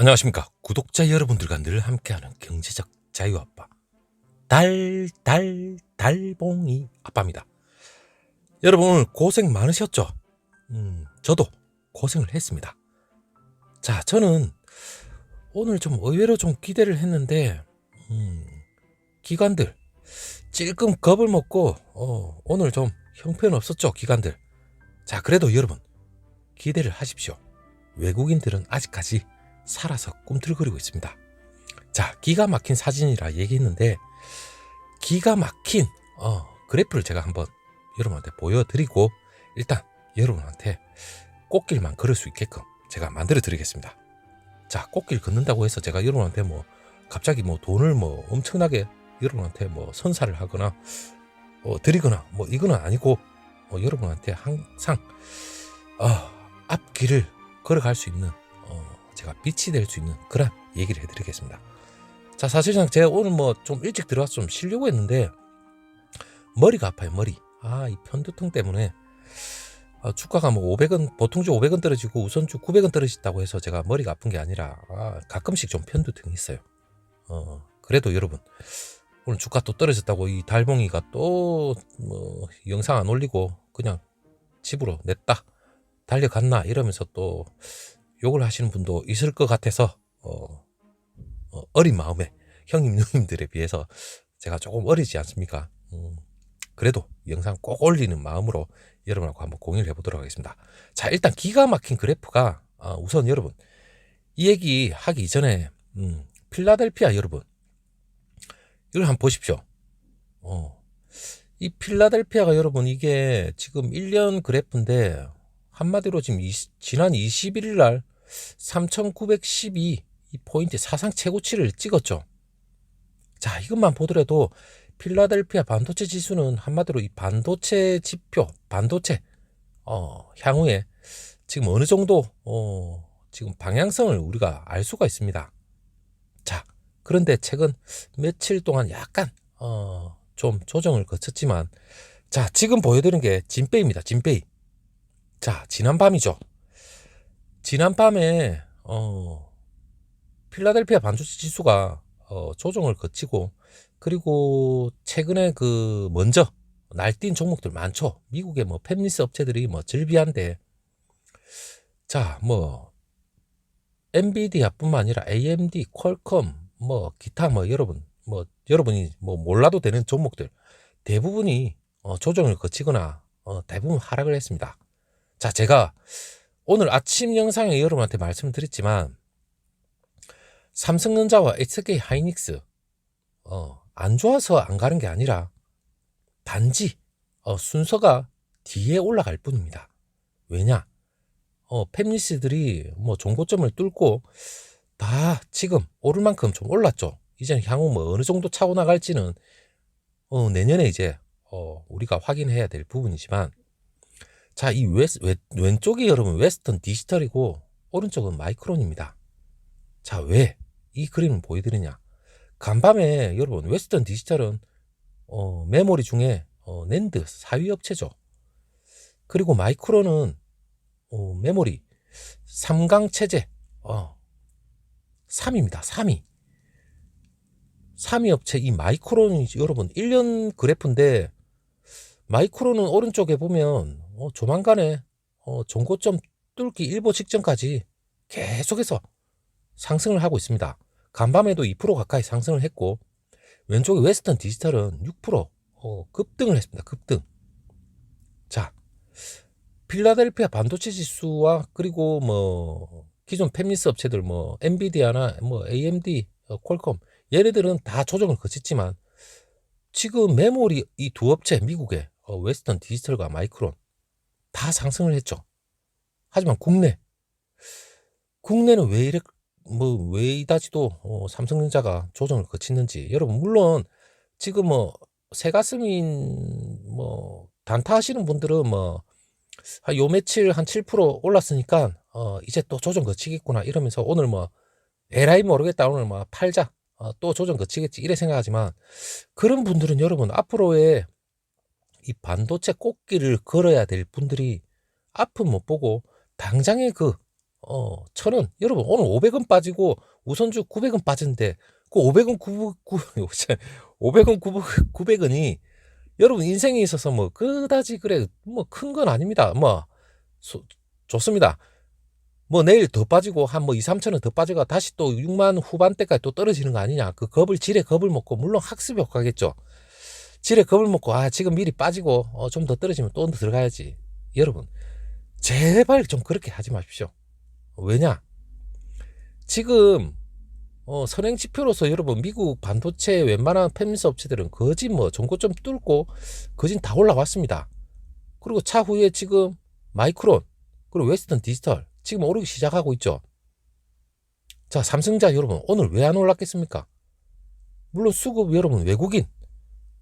안녕하십니까 구독자 여러분들과 늘 함께하는 경제적 자유 아빠 달 달 달봉이 아빠입니다. 여러분 고생 많으셨죠? 음, 저도 고생을 했습니다. 자, 저는 오늘 좀 의외로 좀 기대를 했는데 음, 기관들 찔끔 겁을 먹고 어, 오늘 좀 형편없었죠 기관들. 자, 그래도 여러분 기대를 하십시오. 외국인들은 아직까지 살아서 꿈틀거리고 있습니다. 자, 기가 막힌 사진이라 얘기했는데 기가 막힌 어, 그래프를 제가 한번 여러분한테 보여드리고 일단 여러분한테 꽃길만 걸을 수 있게끔 제가 만들어 드리겠습니다. 자, 꽃길 걷는다고 해서 제가 여러분한테 뭐 갑자기 뭐 돈을 뭐 엄청나게 여러분한테 뭐 선사를 하거나 어, 드리거나 뭐 이거는 아니고 어, 여러분한테 항상 어, 앞길을 걸어갈 수 있는 어, 제가 빛이 될 수 있는 그런 얘기를 해드리겠습니다. 자, 사실상 제가 오늘 뭐 좀 일찍 들어가서 좀 쉬려고 했는데 머리가 아파요, 머리. 아, 이 편두통 때문에 아, 주가가 뭐 500원, 보통주 500원 떨어지고 우선주 900원 떨어졌다고 해서 제가 머리가 아픈 게 아니라 아, 가끔씩 좀 편두통이 있어요. 어, 그래도 여러분 오늘 주가 또 떨어졌다고 이 달봉이가 또 뭐 영상 안 올리고 그냥 집으로 냈다 달려갔나 이러면서 또 욕을 하시는 분도 있을 것 같아서 어, 어, 어 린 마음에 형님 누님들에 비해서 제가 조금 어리지 않습니까? 음, 그래도 영상 꼭 올리는 마음으로 여러분하고 한번 공유를 해보도록 하겠습니다. 자 일단 기가 막힌 그래프가 아, 우선 여러분 이 얘기 하기 이전에 음, 필라델피아 여러분 이걸 한번 보십시오. 어, 이 필라델피아가 여러분 이게 지금 1년 그래프인데 한마디로 지금 이- 지난 21일 날 3912 이 포인트 사상 최고치를 찍었죠. 자, 이것만 보더라도 필라델피아 반도체 지수는 한마디로 이 반도체 지표, 반도체 어, 향후에 지금 어느 정도 어, 지금 방향성을 우리가 알 수가 있습니다. 자, 그런데 최근 며칠 동안 약간 어, 좀 조정을 거쳤지만 자, 지금 보여드리는 게 진페이입니다. 진페이. 자, 지난 밤이죠. 지난 밤에 어, 필라델피아 반도체 지수가 어, 조정을 거치고 그리고 최근에 그 먼저 날뛴 종목들 많죠. 미국의 뭐 팹리스 업체들이 뭐 즐비한데 자, 뭐 엔비디아뿐만 아니라 AMD, 퀄컴 뭐 기타 뭐 여러분 뭐 여러분이 뭐 몰라도 되는 종목들 대부분이 어, 조정을 거치거나 어, 대부분 하락을 했습니다. 자, 제가 오늘 아침 영상에 여러분한테 말씀드렸지만 삼성전자와 SK 하이닉스 어, 안 좋아서 안 가는 게 아니라 단지 어, 순서가 뒤에 올라갈 뿐입니다. 왜냐? 어, 팹리스들이 뭐 종고점을 뚫고 다 지금 오를 만큼 좀 올랐죠. 이제는 향후 뭐 어느 정도 차고 나갈지는 어, 내년에 이제 어, 우리가 확인해야 될 부분이지만 자, 이 웨스, 왼, 왼쪽이 여러분 웨스턴 디지털이고 오른쪽은 마이크론입니다. 자, 왜 이 그림을 보여드리냐? 간밤에 여러분 웨스턴 디지털은 어, 메모리 중에 어, 낸드 4위 업체죠. 그리고 마이크론은 어, 메모리 3강 체제 어, 3위입니다. 3위. 3위 업체 이 마이크론이 여러분 1년 그래프인데 마이크론은 오른쪽에 보면 어, 조만간에 어, 종고점 뚫기 일보 직전까지 계속해서 상승을 하고 있습니다. 간밤에도 2% 가까이 상승을 했고 왼쪽에 웨스턴 디지털은 6% 어, 급등을 했습니다. 급등. 자, 필라델피아 반도체 지수와 그리고 뭐 기존 팹리스 업체들 뭐 엔비디아나 뭐 AMD, 어, 퀄컴 얘네들은 다 조정을 거쳤지만 지금 메모리 이 두 업체 미국의 어, 웨스턴 디지털과 마이크론 다 상승을 했죠. 하지만 국내 국내는 왜 이래 뭐왜 이다지도 어, 삼성전자가 조정을 거치는지 여러분 물론 지금 뭐 새가슴인 뭐 단타 하시는 분들은 뭐한요 며칠 한 7% 올랐으니까 어 이제 또 조정 거치겠구나 이러면서 오늘 뭐 에라이 모르겠다 오늘 뭐 팔자 어, 또 조정 거치겠지 이래 생각하지만 그런 분들은 여러분 앞으로의 이 반도체 꽃길을 걸어야 될 분들이 앞은 못 보고 당장의 그 어, 천 원. 여러분, 오늘 500원 빠지고 우선주 900원 빠졌는데, 그 500원 9, 9, 500원 900, 900 원이 여러분 인생에 있어서 뭐 그다지 그래 뭐 큰 건 아닙니다. 뭐 소, 좋습니다. 뭐 내일 더 빠지고 한 뭐 2, 3천 원 더 빠져가 다시 또 6만 후반대까지 또 떨어지는 거 아니냐. 그 겁을 지레 겁을 먹고 물론 학습 효과겠죠. 지레 겁을 먹고 아 지금 미리 빠지고 어, 좀 더 떨어지면 또 들어가야지. 여러분 제발 좀 그렇게 하지 마십시오. 왜냐? 지금 어, 선행 지표로서 여러분 미국 반도체 웬만한 팹리스 업체들은 거진 뭐 전고점 뚫고 거진 다 올라왔습니다. 그리고 차후에 지금 마이크론 그리고 웨스턴 디지털 지금 오르기 시작하고 있죠. 자 삼성자 여러분 오늘 왜 안 올랐겠습니까? 물론 수급 여러분 외국인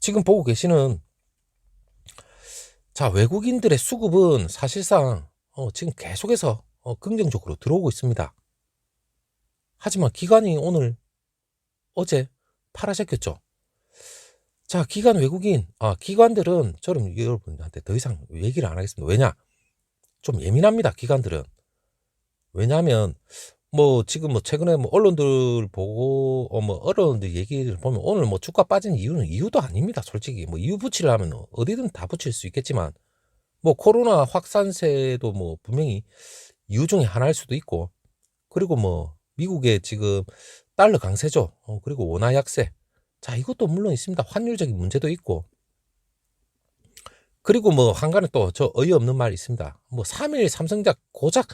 지금 보고 계시는 자 외국인들의 수급은 사실상 어, 지금 계속해서 어, 긍정적으로 들어오고 있습니다. 하지만 기관이 오늘 어제 팔아제꼈죠. 자, 기관 외국인, 아, 기관들은 저는 여러분한테 더 이상 얘기를 안 하겠습니다. 왜냐? 좀 예민합니다, 기관들은. 왜냐하면, 뭐, 지금 뭐, 최근에 뭐, 언론들 보고, 어, 뭐, 언론들 얘기를 보면 오늘 뭐, 주가 빠진 이유는 이유도 아닙니다, 솔직히. 뭐, 이유 붙이려면 어디든 다 붙일 수 있겠지만, 뭐, 코로나 확산세도 뭐, 분명히 이유 중에 하나일 수도 있고, 그리고 뭐, 미국의 지금 달러 강세죠. 어, 그리고 원화 약세. 자, 이것도 물론 있습니다. 환율적인 문제도 있고. 그리고 뭐 한간에 또 저 어이없는 말이 있습니다. 뭐 3일 삼성자 고작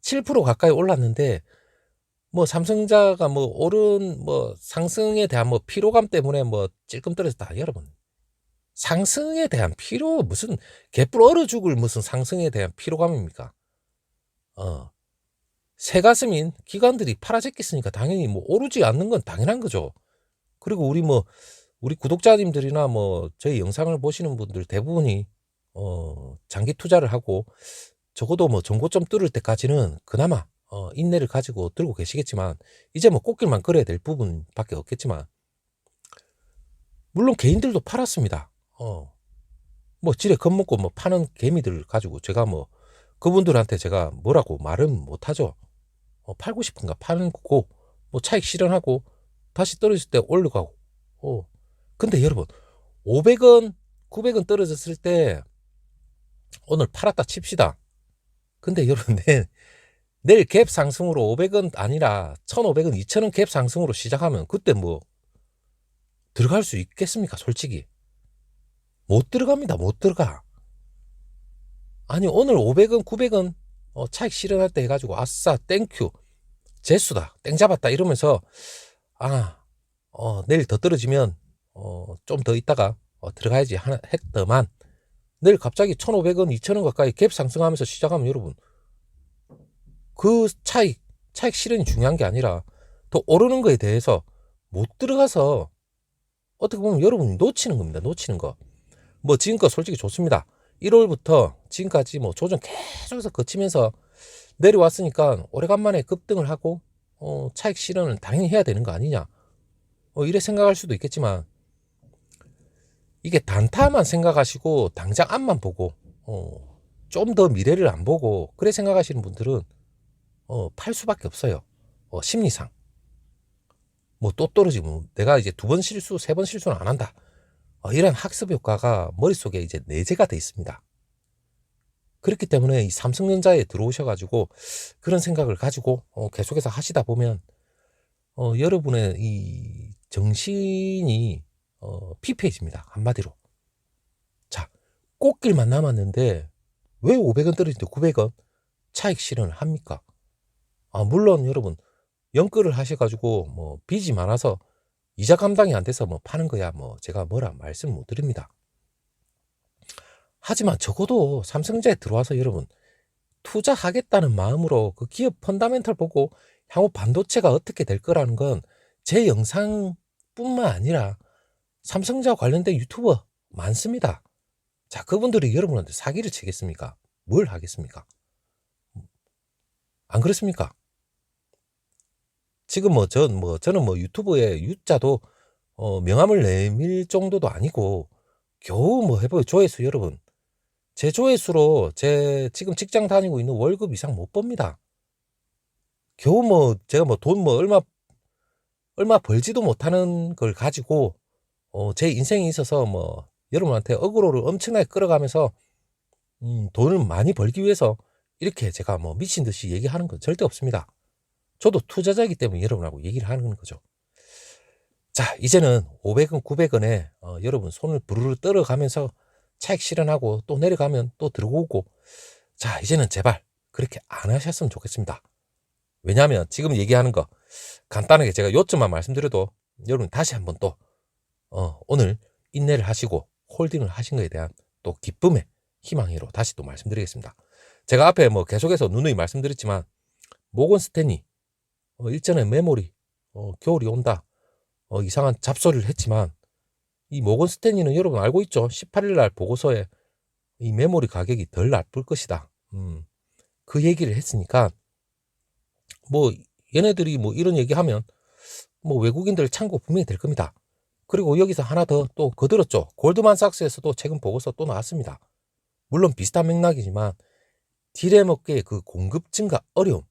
7% 가까이 올랐는데 뭐 삼성자가 뭐 오른 뭐 상승에 대한 뭐 피로감 때문에 뭐 찔끔 떨어졌다. 여러분. 상승에 대한 피로 무슨 개뿔 얼어 죽을 무슨 상승에 대한 피로감입니까? 어. 새가슴인 기관들이 팔아제꼈으니까 당연히 뭐 오르지 않는 건 당연한 거죠. 그리고 우리 뭐 우리 구독자님들이나 뭐 저희 영상을 보시는 분들 대부분이 어 장기 투자를 하고 적어도 뭐 정고점 뚫을 때까지는 그나마 어 인내를 가지고 들고 계시겠지만 이제 뭐 꽃길만 걸어야 될 부분밖에 없겠지만 물론 개인들도 팔았습니다. 어 뭐 지레 겁먹고 뭐 파는 개미들 가지고 제가 뭐 그분들한테 제가 뭐라고 말은 못하죠. 어, 팔고 싶은가 파는 거고 뭐 차익 실현하고 다시 떨어질 때 올라가고 어. 근데 여러분 500원 900원 떨어졌을 때 오늘 팔았다 칩시다 근데 여러분 내일, 내일 갭 상승으로 500원 아니라 1500원 2000원 갭 상승으로 시작하면 그때 뭐 들어갈 수 있겠습니까 솔직히? 못 들어갑니다 못 들어가. 아니 오늘 500원 900원 어, 차익 실현할 때 해가지고 아싸 땡큐. 재수다 땡 잡았다 이러면서 아 어, 내일 더 떨어지면 어, 좀 더 있다가 어, 들어가야지 하나 했더만. 내일 갑자기 1,500원 2,000원 가까이 갭 상승하면서 시작하면 여러분 그 차익 차익 실현이 중요한 게 아니라 더 오르는 거에 대해서 못 들어가서 어떻게 보면 여러분이 놓치는 겁니다 놓치는 거 뭐 지금껏 솔직히 좋습니다 1월부터 지금까지 뭐 조정 계속해서 거치면서 내려왔으니까 오래간만에 급등을 하고 어, 차익 실현을 당연히 해야 되는 거 아니냐. 어, 이래 생각할 수도 있겠지만 이게 단타만 생각하시고 당장 앞만 보고 어, 좀 더 미래를 안 보고 그래 생각하시는 분들은 어, 팔 수밖에 없어요. 어, 심리상. 뭐 또 떨어지면 내가 이제 두 번 실수, 세 번 실수는 안 한다. 어, 이런 학습 효과가 머릿속에 이제 내재가 돼 있습니다. 그렇기 때문에 이 삼성전자에 들어오셔가지고 그런 생각을 가지고 어, 계속해서 하시다 보면 어, 여러분의 이 정신이 어, 피폐해집니다. 한마디로. 자, 꽃길만 남았는데 왜 500원 떨어지는데 900원 차익 실현을 합니까? 아, 물론 여러분 연끌을 하셔가지고 뭐 빚이 많아서 이자 감당이 안 돼서 뭐 파는 거야 뭐 제가 뭐라 말씀 못 드립니다. 하지만 적어도 삼성자에 들어와서 여러분 투자하겠다는 마음으로 그 기업 펀다멘탈 보고 향후 반도체가 어떻게 될 거라는 건 제 영상뿐만 아니라 삼성자 관련된 유튜버 많습니다. 자, 그분들이 여러분한테 사기를 치겠습니까? 뭘 하겠습니까? 안 그렇습니까? 지금 뭐, 전, 뭐, 저는 뭐 유튜브에 유자도 어, 명함을 내밀 정도도 아니고 겨우 뭐 해봐요. 조회수 여러분. 제 조회수로 제 지금 직장 다니고 있는 월급 이상 못 법니다. 겨우 뭐 제가 뭐돈뭐 얼마 얼마 벌지도 못하는 걸 가지고 어, 제 인생에 있어서 뭐 여러분한테 어그로를 엄청나게 끌어가면서 음, 돈을 많이 벌기 위해서 이렇게 제가 뭐 미친 듯이 얘기하는 건 절대 없습니다. 저도 투자자이기 때문에 여러분하고 얘기를 하는 거죠. 자, 이제는 500원, 900원에 어, 여러분 손을 부르르 떨어가면서 차익 실현하고 또 내려가면 또 들어오고 자, 이제는 제발 그렇게 안 하셨으면 좋겠습니다. 왜냐하면 지금 얘기하는 거 간단하게 제가 요점만 말씀드려도 여러분 다시 한번 또 어, 오늘 인내를 하시고 홀딩을 하신 거에 대한 또 기쁨의 희망으로 다시 또 말씀드리겠습니다. 제가 앞에 뭐 계속해서 누누이 말씀드렸지만 모건 스탠리 어, 일전에 메모리 어, 겨울이 온다 어, 이상한 잡소리를 했지만 이 모건 스탠리는 여러분 알고 있죠? 18일 날 보고서에 이 메모리 가격이 덜 나쁠 것이다. 음, 그 얘기를 했으니까 뭐 얘네들이 뭐 이런 얘기하면 뭐 외국인들 참고 분명히 될 겁니다. 그리고 여기서 하나 더 또 거들었죠. 골드만삭스에서도 최근 보고서 또 나왔습니다. 물론 비슷한 맥락이지만 딜의 업계의 그 공급 증가 어려움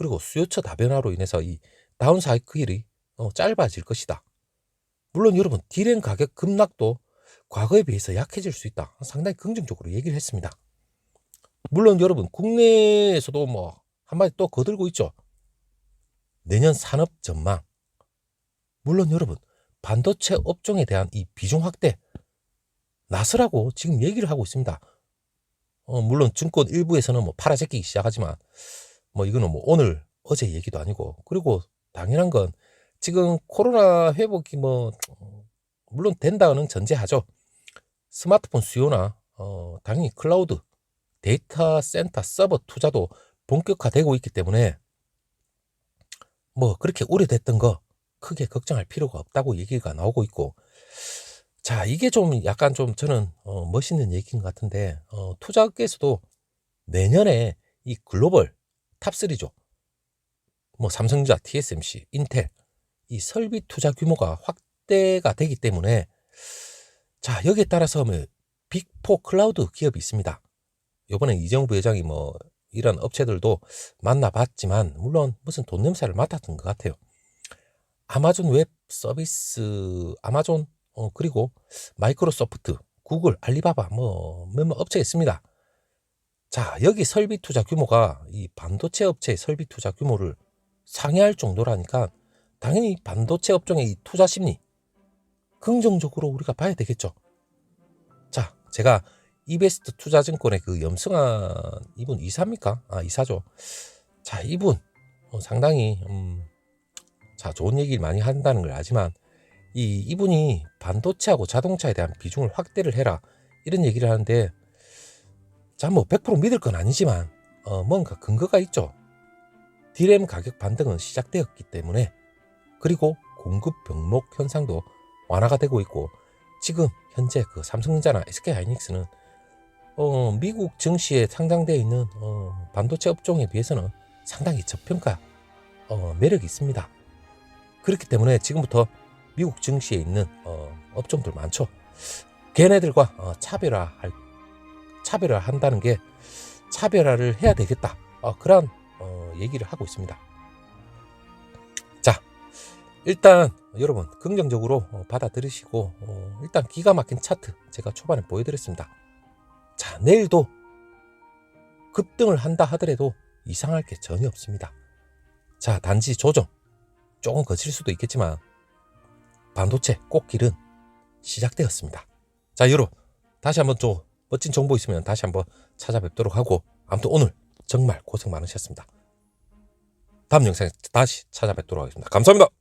그리고 수요처 다변화로 인해서 이 다운 사이클이 어, 짧아질 것이다. 물론 여러분 딜의 가격 급락도 과거에 비해서 약해질 수 있다. 상당히 긍정적으로 얘기를 했습니다. 물론 여러분 국내에서도 뭐 한마디 또 거들고 있죠. 내년 산업 전망. 물론 여러분 반도체 업종에 대한 이 비중 확대 나서라고 지금 얘기를 하고 있습니다. 어, 물론 증권 일부에서는 뭐 팔아제끼기 시작하지만 뭐 이거는 뭐 오늘 어제 얘기도 아니고 그리고 당연한 건 지금 코로나 회복이 뭐 어, 물론 된다는 전제하죠. 스마트폰 수요나 어, 당연히 클라우드 데이터 센터 서버 투자도 본격화되고 있기 때문에 뭐 그렇게 우려됐던 거 크게 걱정할 필요가 없다고 얘기가 나오고 있고 자 이게 좀 약간 좀 저는 어, 멋있는 얘기인 것 같은데 어, 투자업계에서도 내년에 이 글로벌 탑3죠 뭐 삼성전자, TSMC, 인텔 이 설비 투자 규모가 확대가 되기 때문에 자 여기에 따라서 뭐 빅포 클라우드 기업이 있습니다 요번에 이정우 부회장이 뭐 이런 업체들도 만나봤지만 물론 무슨 돈 냄새를 맡았던 것 같아요. 아마존 웹 서비스, 아마존 어, 그리고 마이크로소프트, 구글, 알리바바 뭐 몇몇 업체 있습니다. 자 여기 설비 투자 규모가 이 반도체 업체의 설비 투자 규모를 상회할 정도라니까 당연히 반도체 업종의 이 투자 심리 긍정적으로 우리가 봐야 되겠죠. 자 제가 이베스트 투자증권의 그 염승한 이분 이사입니까? 아 이사죠. 자 이분 어, 상당히 음, 자 좋은 얘기를 많이 한다는 걸 알지만 이 이분이 반도체하고 자동차에 대한 비중을 확대를 해라 이런 얘기를 하는데 자 뭐 100% 믿을 건 아니지만 어, 뭔가 근거가 있죠. 디램 가격 반등은 시작되었기 때문에 그리고 공급 병목 현상도 완화가 되고 있고 지금 현재 그 삼성전자나 SK하이닉스는 어, 미국 증시에 상장되어 있는 어, 반도체 업종에 비해서는 상당히 저평가 어, 매력이 있습니다. 그렇기 때문에 지금부터 미국 증시에 있는 어, 업종들 많죠. 걔네들과 어, 차별화할 차별화 한다는 게 차별화를 해야 되겠다. 어, 그런 어, 얘기를 하고 있습니다. 자, 일단 여러분 긍정적으로 어, 받아들이시고 어, 일단 기가 막힌 차트 제가 초반에 보여드렸습니다. 자, 내일도 급등을 한다 하더라도 이상할 게 전혀 없습니다. 자, 단지 조정 조금 거칠 수도 있겠지만 반도체 꽃길은 시작되었습니다. 자, 여러분 다시 한번 좀 멋진 정보 있으면 다시 한번 찾아뵙도록 하고 아무튼 오늘 정말 고생 많으셨습니다. 다음 영상에 다시 찾아뵙도록 하겠습니다. 감사합니다.